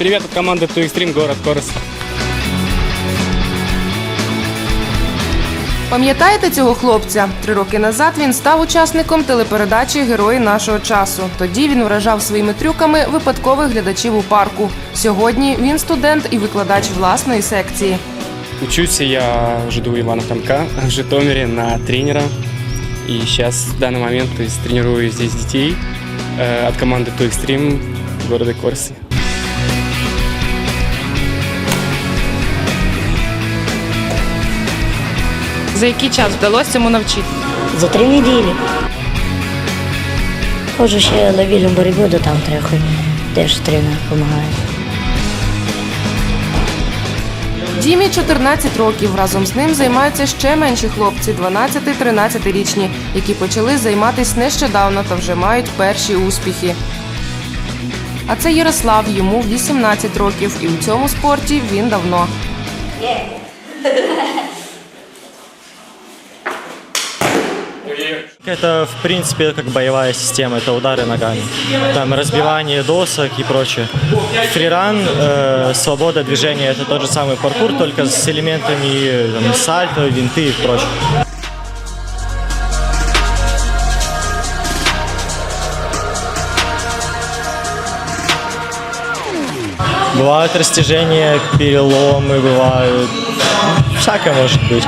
Привет от команды Two Extreme, город Корос. Пам'ятаєте цього хлопця? Три роки назад він став учасником телепередачі Герої нашого часу. Тоді він вражав своїми трюками випадкових глядачів у парку. Сьогодні він студент і викладач власної секції. Учусь я в ЖДУ Ивана Франка в Житомире на тренера. И сейчас в данный момент то есть, тренирую здесь детей э, от команды Two Extreme города Корси. За який час вдалося цьому навчити? За три неділі. Ходжу ще на вільну боротьбу до там трохи. Теж тренер допомагає. Дімі 14 років. Разом з ним займаються ще менші хлопці, 12-13 річні, які почали займатися нещодавно та вже мають перші успіхи. А це Ярослав, йому 18 років, і у цьому спорті він давно. Это, в принципе, как боевая система, это удары ногами. Там разбивание досок и прочее. Фриран, э, свобода движения, это тот же самый паркур, только с элементами там, сальто, винты и прочее. Бывают растяжения, переломы бывают. Всякое может быть.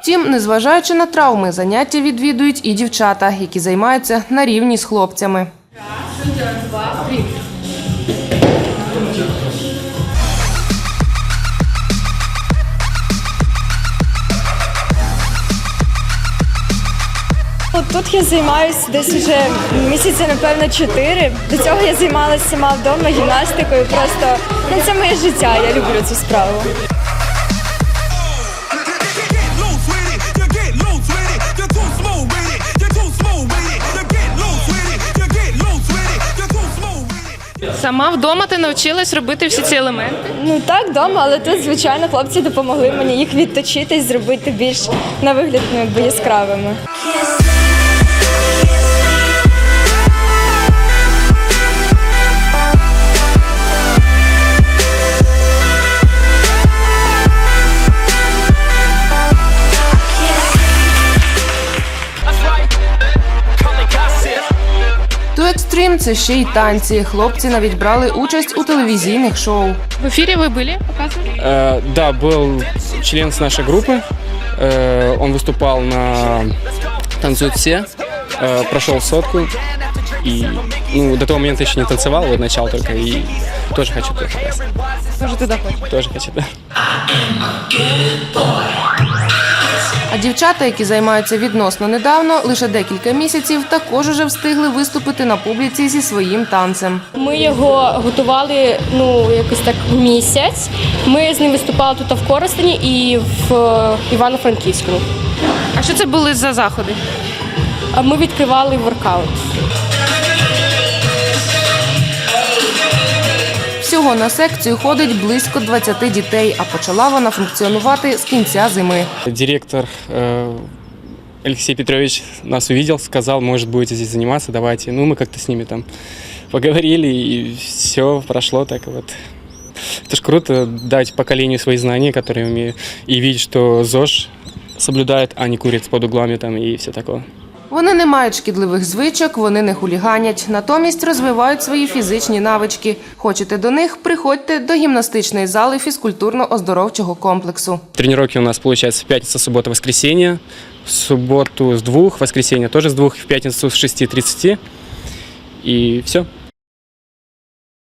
Втім, незважаючи на травми, заняття відвідують і дівчата, які займаються на рівні з хлопцями. Тут я займаюся десь вже місяця, напевно, чотири. До цього я займалася сама вдома гімнастикою. Просто ну, це моє життя. Я люблю цю справу. Сама вдома ти навчилась робити всі ці елементи. Ну так, вдома, але тут, звичайно, хлопці допомогли мені їх відточити і зробити більш на вигляд ну, якби яскравими. Ту екстрім це ще й танці. Хлопці навіть брали участь у телевізійних шоу. В ефірі ви були, показували? Э, да, был член с нашей группы. Э, он выступал на «Танцуют все», э, прошел сотку. И ну, до того момента еще не танцевал, вот начал только. И тоже хочу туда попасть. Може, туди хочеш? Тоже хочу, да. А дівчата, які займаються відносно недавно, лише декілька місяців, також уже встигли виступити на публіці зі своїм танцем. Ми його готували ну якось так місяць. Ми з ним виступали тут в Коростені і в е, Івано-Франківському. А що це були за заходи? Ми відкривали воркаут. Всього на секцію ходить близько 20 дітей, а почала вона функціонувати з кінця зими. Директор э, Алексей Петрович нас увидел, сказал, может, будете здесь заниматься, давайте. Ну, мы как-то с ними там поговорили, и все прошло так вот. Это ж круто дать поколению свои знания, которые я умею, и видеть, что ЗОЖ соблюдает, а не курит под углами там и все такое. Вони не мають шкідливих звичок, вони не хуліганять, натомість розвивають свої фізичні навички. Хочете до них? Приходьте до гімнастичної зали фізкультурно-оздоровчого комплексу. Тренування у нас виходить п'ятниця, субота, воскресенье. В суботу з двох, воскресенье тоже с двух, в пятницу с 6.30. І все.